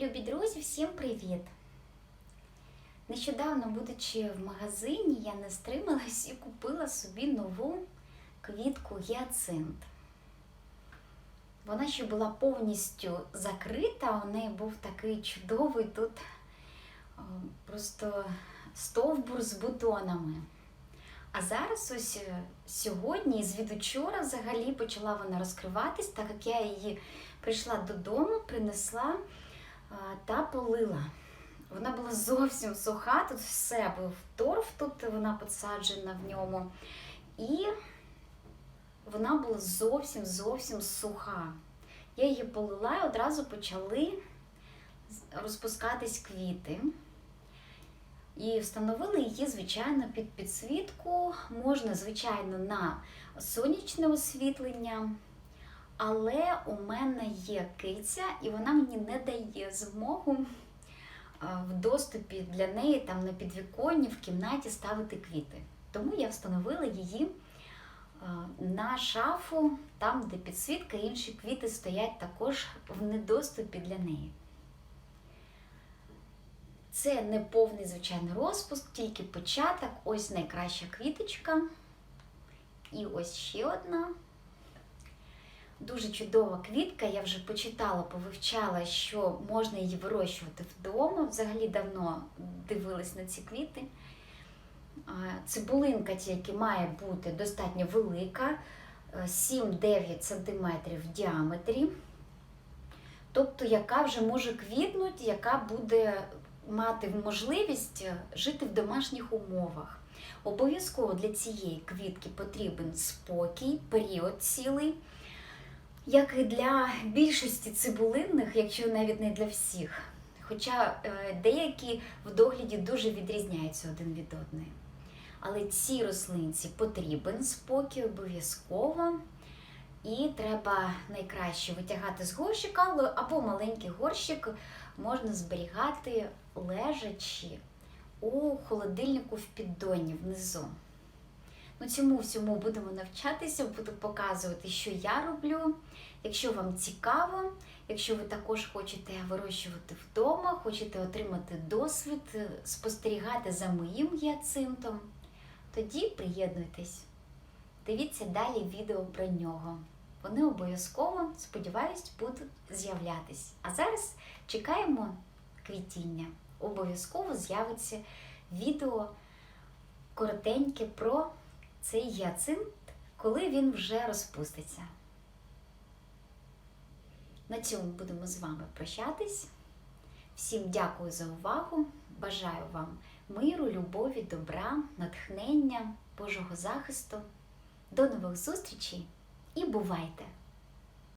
Любі друзі, всім привіт! Нещодавно, будучи в магазині, я не стрималась і купила собі нову квітку гіацинт. Вона ще була повністю закрита, у неї був такий чудовий тут просто стовбур з бутонами. А зараз ось е, сьогодні, звідучора взагалі почала вона розкриватись, так як я її прийшла додому, принесла та полила. Вона була зовсім суха, тут все був торф, тут вона посаджена в ньому. І вона була зовсім зовсім суха. Я її полила і одразу почали розпускатись квіти. І встановили її, звичайно, під підсвітку. Можна, звичайно, на сонячне освітлення. Але у мене є киця, і вона мені не дає змогу в доступі для неї там на підвіконні в кімнаті ставити квіти. Тому я встановила її на шафу, там, де підсвітка, інші квіти стоять також в недоступі для неї. Це не повний звичайний розпуск, тільки початок. Ось найкраща квіточка. І ось ще одна. Дуже чудова квітка. Я вже почитала, повивчала, що можна її вирощувати вдома. Взагалі давно дивилась на ці квіти. Цибулинка тільки має бути достатньо велика, е, 7-9 см в діаметрі. Тобто, яка вже може квітнути, яка буде мати можливість жити в домашніх умовах. Обов'язково для цієї квітки потрібен спокій, період цілий, як і для більшості цибулинних, якщо навіть не для всіх. Хоча е, деякі в догляді дуже відрізняються один від одної. Але цій рослинці потрібен спокій обов'язково. І треба найкраще витягати з горщика, або маленький горщик можна зберігати лежачи у холодильнику в піддоні внизу. Ну, Цьому всьому будемо навчатися, буду показувати, що я роблю. Якщо вам цікаво, якщо ви також хочете вирощувати вдома, хочете отримати досвід, спостерігати за моїм гіацинтом, тоді приєднуйтесь. Дивіться далі відео про нього. Вони обов'язково, сподіваюсь, будуть з'являтись. А зараз чекаємо квітіння. Обов'язково з'явиться відео коротеньке про цей гіацинт, коли він вже розпуститься. На цьому будемо з вами прощатись. Всім дякую за увагу. Бажаю вам миру, любові, добра, натхнення, Божого захисту. До нових зустрічей і бувайте!